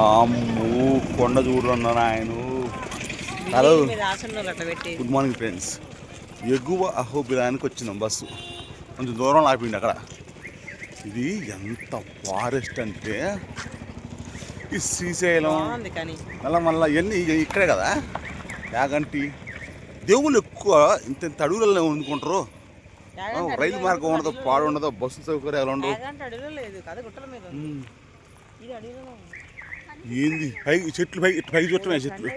అమ్ము కొండ చూడన్న ఆయన hello. Good morning friends ఎగువ అహోబిలానికి వచ్చినాం బస్సు. కొంచెం దూరం ఆపిండి అక్కడ. ఇది ఎంత ఫారెస్ట్ అంటే? ఈ శ్రీశైలం. మళ్ళా మళ్ళీ ఇవన్నీ ఇక్కడే కదా? యాగంటి. దేవుళ్ళు ఎక్కువ ఇంత ఇంత అడవులలో వండుకుంటారు రైలు మార్గం ఉండదు పాడు ఉండదు బస్సు సౌకర్యాలు ఉండవు. ఏంది? పై చెట్లు పై పై చుట్టమే చెట్లు.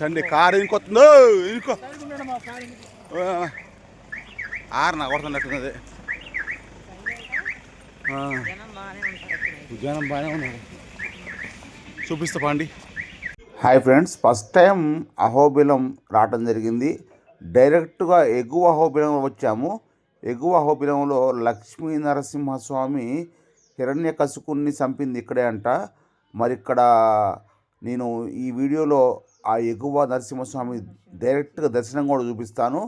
సండే. కారు ఎందుకొస్తుందో ఎందుకో? ఆరు నా కొడుతున్నట్టున్నది. జనం బాగానే ఉన్నారు. చూపిస్తా పాండి. Hi friends first time Ahobilam రావటం జరిగింది. డైరెక్ట్గా ఎగువ అహోబిలం వచ్చాము. ఎగువ అహోబిలంలో లక్ష్మీ నరసింహస్వామి హిరణ్య కసుకుని చంపింది ఇక్కడే అంట. మరి ఇక్కడ నేను ఈ వీడియోలో ఆ ఎగువ నరసింహస్వామి డైరెక్ట్గా దర్శనం కూడా చూపిస్తాను.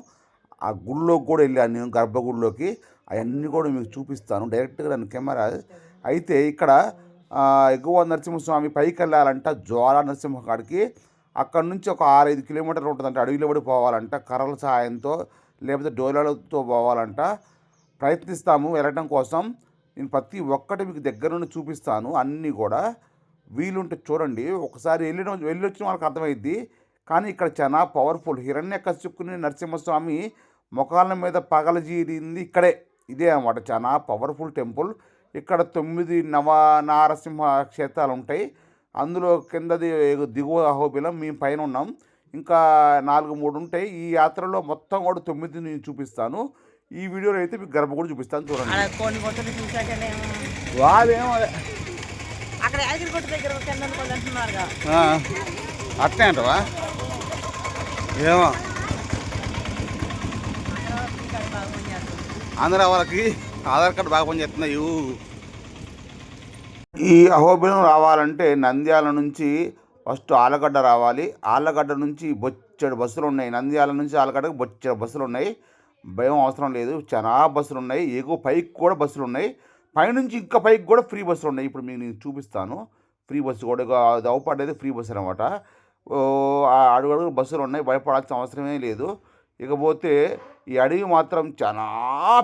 ఆ గుడిలోకి కూడా వెళ్ళాను నేను గర్భగుడిలోకి. అవన్నీ కూడా మీకు చూపిస్తాను. డైరెక్ట్గా నన్ను కెమెరా అయితే ఇక్కడ ఎగువ నరసింహస్వామి పైకి వెళ్ళాలంట జ్వాల నరసింహ కాడికి. అక్కడ నుంచి ఒక ఆరైదు కిలోమీటర్లు ఉంటుందంట. అడవిలో పడి పోవాలంట కర్రల సహాయంతో లేకపోతే డోలాలతో పోవాలంట. ప్రయత్నిస్తాము వెళ్ళటం కోసం. నేను ప్రతి ఒక్కటి మీకు దగ్గరుండి చూపిస్తాను అన్నీ కూడా. వీలుంటే చూడండి. ఒకసారి వెళ్ళిన వెళ్ళి వచ్చిన వాళ్ళకి అర్థమైద్ది. కానీ ఇక్కడ చాలా పవర్ఫుల్. హిరణ్య కశ్యపుని నరసింహస్వామి ముఖాల మీద పగలజీరింది ఇక్కడే. ఇదే అనమాట చాలా పవర్ఫుల్ టెంపుల్. ఇక్కడ తొమ్మిది నవ నారసింహ క్షేత్రాలు ఉంటాయి అందులో కిందది దిగువ అహోబిలం మేము పైన ఉన్నాం. ఇంకా నాలుగు మూడు ఉంటాయి ఈ యాత్రలో మొత్తం కూడా తొమ్మిది నేను చూపిస్తాను. ఈ వీడియోలో అయితే మీకు గర్భ కూడా చూపిస్తాను చూడండి. కొన్ని చూసాకనేమో వాళ్ళేమో అదే. అక్కడ కొట్టు దగ్గర కింద అనుకోని అంటున్నారుగా అట్నే అంటవా? ఏమో. ఆంధ్ర వాళ్ళకి ఆధార్ కార్డు బాగా పనిచేస్తున్నాయి. ఈ అహోబిలం రావాలంటే నంద్యాల నుంచి ఫస్ట్ ఆలగడ్డ రావాలి. ఆలగడ్డ నుంచి బొచ్చెడు బస్సులు ఉన్నాయి. నంద్యాల నుంచి ఆలగడ్డకు బొచ్చెడు బస్సులు ఉన్నాయి. భయం అవసరం లేదు. చాలా బస్సులు ఉన్నాయి ఎగువ పైకి కూడా బస్సులు ఉన్నాయి పైనుంచి ఇంకా పైకి కూడా ఫ్రీ బస్సులు ఉన్నాయి ఇప్పుడు మీకు నేను చూపిస్తాను. ఫ్రీ బస్సు కూడా ఇక అది ఫ్రీ బస్సు అనమాట అడుగు అడుగు బస్సులు ఉన్నాయి భయపడాల్సిన అవసరమే లేదు. ఇకపోతే ఈ అడవి మాత్రం చాలా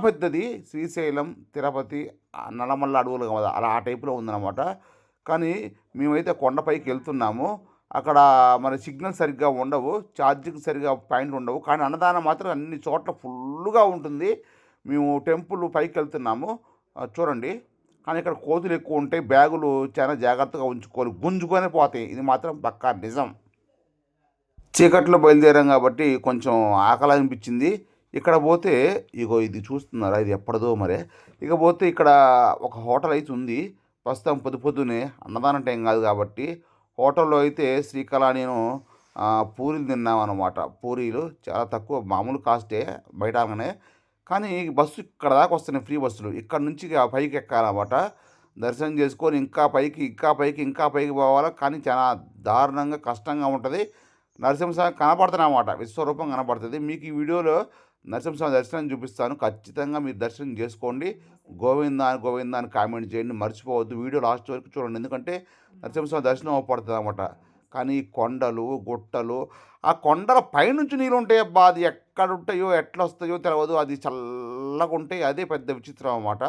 పెద్దది. శ్రీశైలం తిరుపతి నల్లమల్ల అడవులు కదా. అలా ఆ టైపులో ఉందన్నమాట. కానీ మేమైతే కొండపైకి వెళ్తున్నాము. అక్కడ మన సిగ్నల్ సరిగ్గా ఉండవు ఛార్జింగ్ సరిగ్గా పాయింట్ ఉండవు. కానీ అన్నదానం మాత్రం అన్ని చోట్ల ఫుల్గా ఉంటుంది. మేము టెంపుల్ పైకి వెళ్తున్నాము. చూడండి. కానీ ఇక్కడ కోతులు ఎక్కువ ఉంటాయి. బ్యాగులు చాలా జాగ్రత్తగా ఉంచుకోవాలి. గుంజుకొని పోతాయి. ఇది మాత్రం పక్కా నిజం. చీకట్లో బయలుదేరాం కాబట్టి కొంచెం ఆకలి అనిపించింది ఇక్కడ పోతే ఇగో ఇది చూస్తున్నారా? ఇది ఎప్పటిదో మరే. ఇక పోతే ఇక్కడ ఒక హోటల్ అయితే ఉంది. ప్రస్తుతం పొద్దు పొద్దునే అన్నదానం టైం కాదు కాబట్టి హోటల్లో అయితే శ్రీకళ నేను పూరీలు తిన్నామన్నమాట. పూరీలు చాలా తక్కువ మామూలు కాస్టే బయట అనగానే కానీ ఈ బస్సు ఇక్కడ దాకా వస్తున్నాయి ఫ్రీ బస్సులు. ఇక్కడ నుంచి పైకి ఎక్కాలన్నమాట. దర్శనం చేసుకొని ఇంకా పైకి ఇంకా పైకి ఇంకా పైకి పోవాలి. కానీ చాలా దారుణంగా కష్టంగా ఉంటుంది. నరసింహస్వామి కనపడుతున్నమాట విశ్వరూపం కనపడుతుంది. మీకు ఈ వీడియోలో నరసింహస్వామి దర్శనం చూపిస్తాను. ఖచ్చితంగా మీరు దర్శనం చేసుకోండి. గోవిందా గోవిందా అని కామెంట్ చేయండి. మర్చిపోవద్దు. వీడియో లాస్ట్ వరకు చూడండి. ఎందుకంటే నరసింహస్వామి దర్శనం అవ్వబడుతుంది అనమాట కానీ ఈ కొండలు గుట్టలు ఆ కొండల పైనుంచి నీళ్ళు ఉంటాయి అబ్బా. అది ఎక్కడ ఉంటాయో ఎట్లా వస్తాయో తెలియదు అది చల్లగా ఉంటాయి. అదే పెద్ద విచిత్రం అన్నమాట.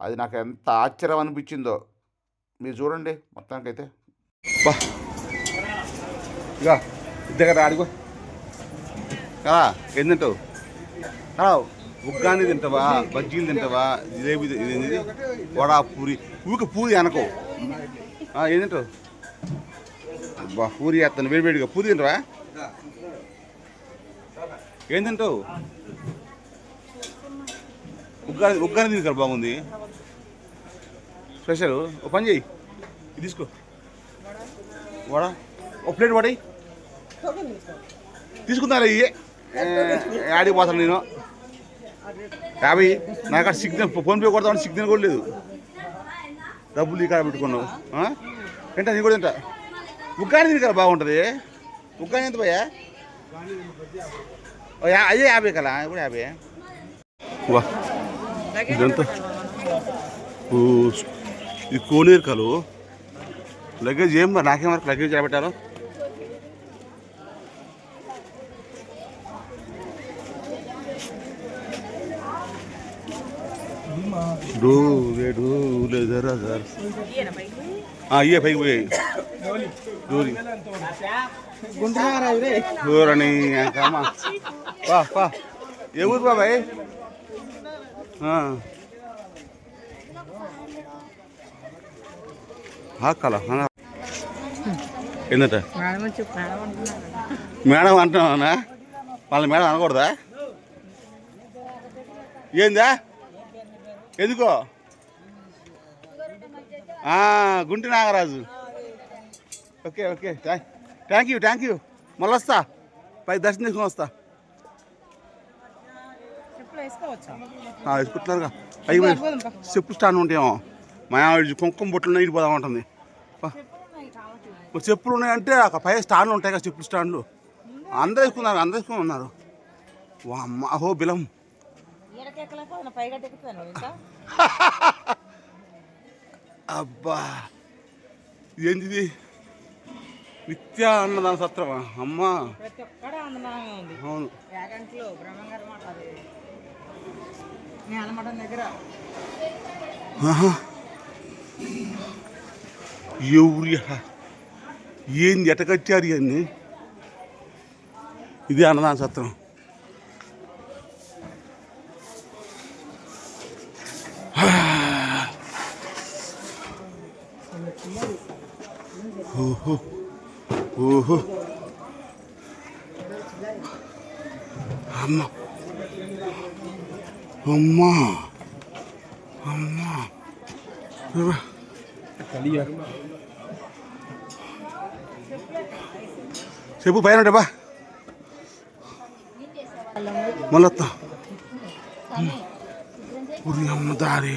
అది నాకు ఎంత ఆశ్చర్యం అనిపించిందో. మీరు చూడండి మొత్తానికైతే. బా. ఇక దగ్గర అడుగు కదా ఉగ్గాని తింటావా? బజ్జీలు తింటావా? జిలేబీ తి- ఇది ఇది వడా పూరి. ఊరికి పూరి అనకో. ఆ, ఏం తింటావు? బా పూరి వేస్తాను వేడివేడిగా పూరి తింటావా? ఏం తింటావు? ఉగ్గాని ఉగ్గాని తింటారు బాగుంది. స్పెషల్? ఓ పని చేయి. ఇది తీసుకో. వడ? ఓ ప్లేట్ వడయి. తీసుకుందారా ఇయ్యే. యాడికి పోతాను నేను? యాభై నాకు సిగ్నల్ ఫోన్పే కొడతామని సిగ్నల్ కూడా లేదు. డబ్బులు ఇక్కడ పెట్టుకున్నావు ఏంటా నీ కూడా తింటా. ఉగ్గాని తిని కదా బాగుంటుంది. ఉగ్గాని ఎంత పోయా? అయ్యే యాభై కదా కూడా యాభై. వా ఇదంతా. ఈ కోనేరు కలు. లగేజ్ ఏం నాకేం వరకు లగేజ్ ఎలా పెట్టారు డూ రే డూ లేదరా సార్ ఈయన పైకి అయ్యే పైకి పోయాయి దూరి దూరని కామా పా పా ఏ ఊరు బాబాయ్ కల ఏంటంట మేడం చెప్పు మేడం అంటున్నారు మేడం అంటున్నావునా వాళ్ళ మేడం అనకూడదా ఏందా ఎందుకో. Gunti Nagaraju. Okay okay. Thank you thank you. మళ్ళీ వస్తా. పై దర్శనం చేసుకుని వస్తా. చెప్పులు వేసుకుంటున్నారుగా అయ్యి మరి చెప్పు స్టాండ్ ఉంటాయేమో. మా ఆవిడ కుంకుమ బొట్లు నీటి పోదాం ఉంటుంది చెప్పులు ఉన్నాయంటే అక్కడ పై స్టాండ్లు ఉంటాయి కదా చెప్పులు స్టాండ్లు. అందరూ వేసుకున్నారు అందరూ వేసుకుని ఉన్నారు అమ్మ అహో బిలం. అబ్బా! ఏంది ఇది నిత్య అన్నదాన సత్రమా? అమ్మా! అవును. ఎవరి ఏంది ఎట కట్టారు ఇవన్నీ? ఇది అన్నదాన సత్రం. ఓహో ఓహో అమ్మ అమ్మా అమ్మా ఇవ్వ. చెప్పు పైన ఉంటే బా మళ్ళొత్తా ఉరి అమ్మ దారి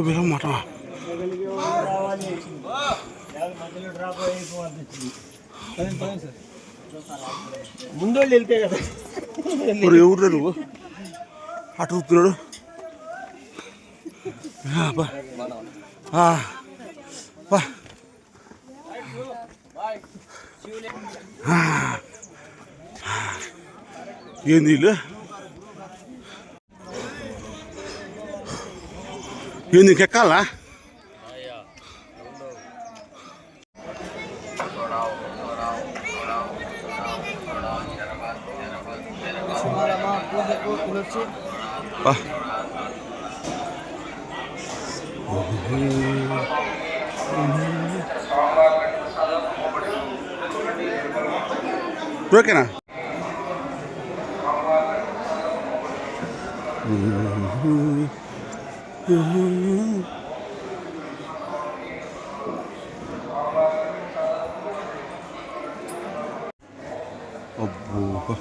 బిలం మాట. ముందోళ్ళు వెళ్తే కదా. ఎవరు నువ్వు? అటు చూస్తున్నాడు. ఏంది వీళ్ళు? ఏంది ఇంకెక్కాలా పూజకు తులసి బా. అబ్బో.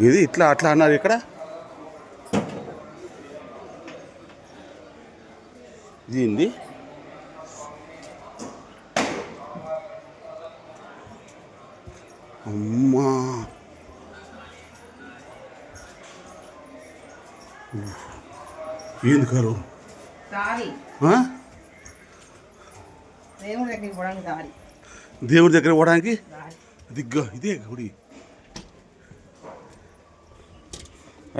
ఇది ఇట్లా అట్లా అన్నారు ఇక్కడ? ఇది అమ్మా ఏంది కారు దారి ఆ? దేవుడి దగ్గరికి పోవడానికి దారి దేవుడి దగ్గర పోవడానికి దారి దిగ్గ ఇదే గుడి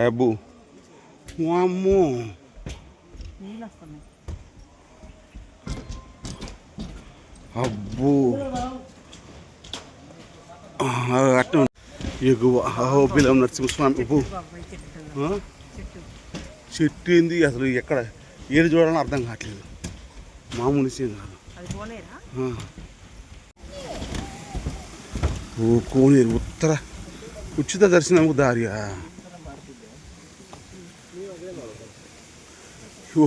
అబ్బు అమ్మో నీళ్ళు వస్తున్నాయి అబ్బో అట్ట ఎగువ అహో బిలం నరసింహస్వామి అబ్బో బాబాయ్ చెట్టు ఏంది? అసలు ఎక్కడ ఏది చూడాలని అర్థం కావట్లేదు. మామూలు విషయం కాదు. ఓ కోనేరు ఉత్తర. ఉచిత దర్శనము దారియా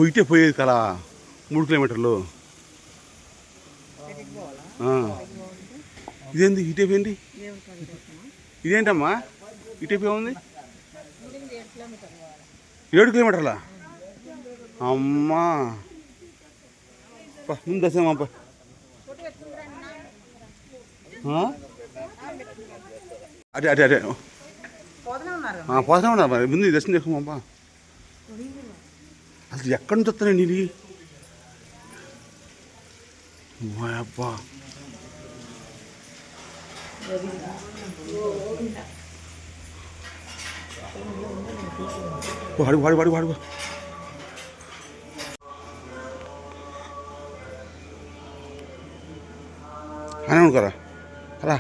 ఇటే పోయేది కదా మూడు కిలోమీటర్లు. ఇదేంది? ఇటే పోయింది? ఇదేంటమ్మా? ఇటే పోయి ఉంది ఏడు కిలోమీటర్లా? అమ్మా. ముందు దర్శనం అదే అదే అదే పోతూనే ఉన్నారు మరి. ముందు దర్శనం చేసుకోమబ్బా అసలు ఎక్కడి నుంచి వస్తానండి ఇది మా అబ్బా. వాడు వాడు వాడు వాడు. అని అనుకోరా అలా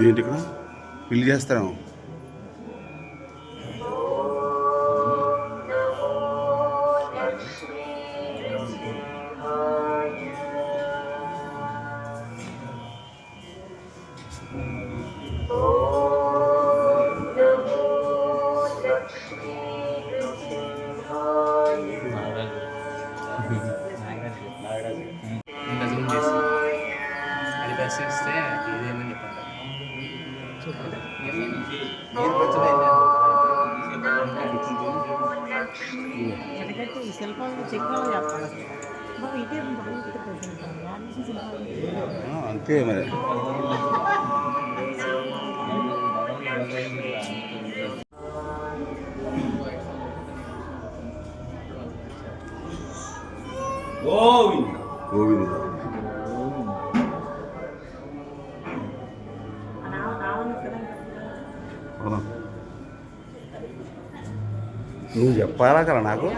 ఏంటి ఇక్కడ? పెళ్ళి చేస్తారేమో. అది బస్ ఇస్తే ఇదేందని చెప్పండి ఎందుకంటే ఈ శిల్పాలు చెక్కిన చెప్పాలి బాబు ఇదే బాబు ఇదే పెట్టింటాను. యాడ్ చేసిన శిల్పాలు. ఆ, అంతే మరి గోవింద రావ- నువ్వు చెప్పాలా కదా నాకు?